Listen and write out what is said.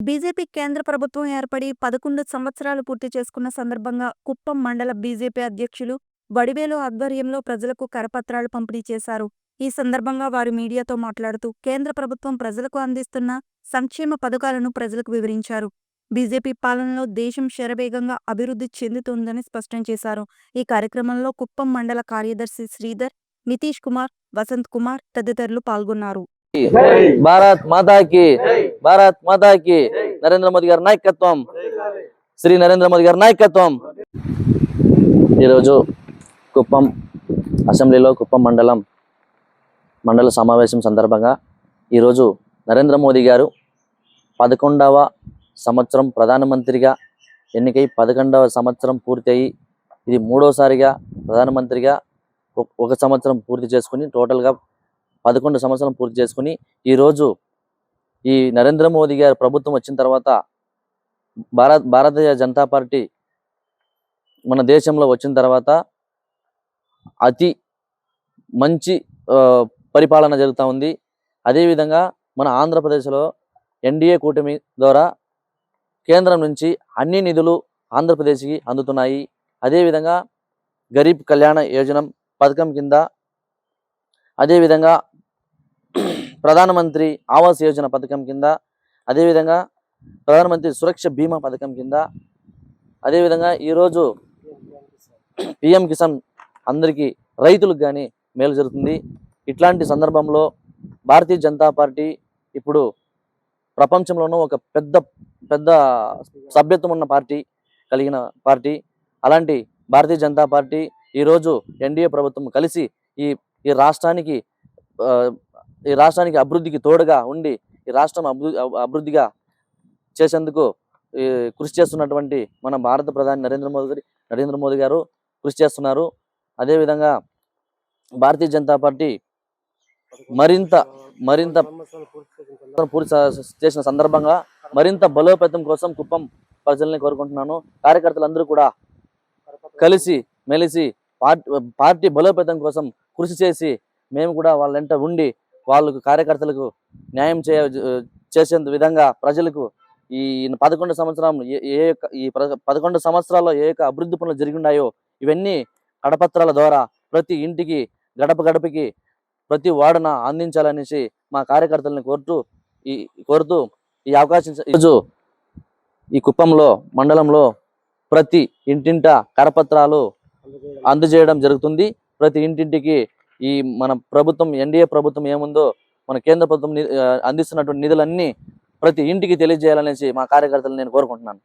BJP కేంద్ర ప్రభుత్వం ఏర్పడి పదకొండు సంవత్సరాలు పూర్తి చేసుకున్న సందర్భంగా కుప్పం మండల బీజేపీ అధ్యక్షులు వడివేలు ఆధ్వర్యంలో ప్రజలకు కరపత్రాలు పంపిణీ చేశారు. ఈ సందర్భంగా వారు మీడియాతో మాట్లాడుతూ కేంద్ర ప్రభుత్వం ప్రజలకు అందిస్తున్న సంక్షేమ పథకాలను ప్రజలకు వివరించారు. బీజేపీ పాలనలో దేశం శరవేగంగా అభివృద్ధి చెందుతుందని స్పష్టం చేశారు. ఈ కార్యక్రమంలో కుప్పం మండల కార్యదర్శి శ్రీధర్ నితీష్ కుమార్ వసంత్ కుమార్ తదితరులు పాల్గొన్నారు. భారత్ మాతాకి భారత్ మాతాకి నరేంద్ర మోదీ గారి నాయకత్వం. శ్రీ నరేంద్ర మోదీ గారి నాయకత్వం. ఈరోజు కుప్పం అసెంబ్లీలో కుప్పం మండలం మండల సమావేశం సందర్భంగా ఈరోజు నరేంద్ర మోదీ గారు పదకొండవ సంవత్సరం ప్రధానమంత్రిగా ఎన్నికై పదకొండవ సంవత్సరం పూర్తి అయ్యి ఇది మూడోసారిగా ప్రధానమంత్రిగా ఒక సంవత్సరం పూర్తి చేసుకుని టోటల్గా పదకొండు సంవత్సరం పూర్తి చేసుకుని ఈరోజు ఈ నరేంద్ర మోదీ గారి ప్రభుత్వం వచ్చిన తర్వాత భారత్ భారతీయ జనతా పార్టీ మన దేశంలో వచ్చిన తర్వాత అతి మంచి పరిపాలన జరుగుతూ ఉంది. అదేవిధంగా మన ఆంధ్రప్రదేశ్లో ఎన్డీఏ కూటమి ద్వారా కేంద్రం నుంచి అన్ని నిధులు ఆంధ్రప్రదేశ్కి అందుతున్నాయి. అదేవిధంగా గరీబ్ కళ్యాణ యోజన పథకం కింద అదేవిధంగా ప్రధానమంత్రి ఆవాస్ యోజన పథకం కింద అదేవిధంగా ప్రధానమంత్రి సురక్ష బీమా పథకం కింద అదేవిధంగా ఈరోజు పిఎం కిసాన్ అందరికీ రైతులకు కానీ మేలు జరుగుతుంది. ఇట్లాంటి సందర్భంలో భారతీయ జనతా పార్టీ ఇప్పుడు ప్రపంచంలోనూ ఒక పెద్ద పెద్ద సభ్యత్వం ఉన్న పార్టీ కలిగిన పార్టీ. అలాంటి భారతీయ జనతా పార్టీ ఈరోజు ఎన్డీఏ ప్రభుత్వం కలిసి ఈ ఈ రాష్ట్రానికి ఈ రాష్ట్రానికి అభివృద్ధికి తోడుగా ఉండి ఈ రాష్ట్రం అభివృద్ధి అభివృద్ధిగా చేసేందుకు ఈ, కృషి చేస్తున్నటువంటి మన భారత ప్రధాని నరేంద్ర మోదీ గారి నరేంద్ర మోదీ గారు కృషి చేస్తున్నారు. అదేవిధంగా భారతీయ జనతా పార్టీ మరింత మరింత పూర్తి చేసిన సందర్భంగా మరింత బలోపేతం కోసం కుప్పం ప్రజల్ని కోరుకుంటున్నాను. కార్యకర్తలందరూ కూడా కలిసి మెలిసి పార్టీ పార్టీ బలోపేతం కోసం కృషి చేసి మేము కూడా వాళ్ళ వెంట ఉండి వాళ్ళకు కార్యకర్తలకు న్యాయం చేయ చేసేందు విధంగా ప్రజలకు ఈ పదకొండు సంవత్సరం ఏ ఈ పదకొండు సంవత్సరాల్లో ఏ యొక్క అభివృద్ధి పనులు జరిగినాయో ఇవన్నీ కడపత్రాల ద్వారా ప్రతి ఇంటికి గడప గడపకి ప్రతి వార్డున అందించాలనేసి మా కార్యకర్తలను కోరుతూ ఈ కోరుతూ ఈ అవకాశం ఈరోజు ఈ కుప్పంలో మండలంలో ప్రతి ఇంటింట కరపత్రాలు అందజేయడం జరుగుతుంది. ప్రతి ఇంటింటికి ఈ మన ప్రభుత్వం ఎన్డీఏ ప్రభుత్వం ఏముందో మన కేంద్ర ప్రభుత్వం అందిస్తున్నటువంటి నిధులన్నీ ప్రతి ఇంటికి తెలియజేయాలనేసి మా కార్యకర్తలు నేను కోరుకుంటున్నాను.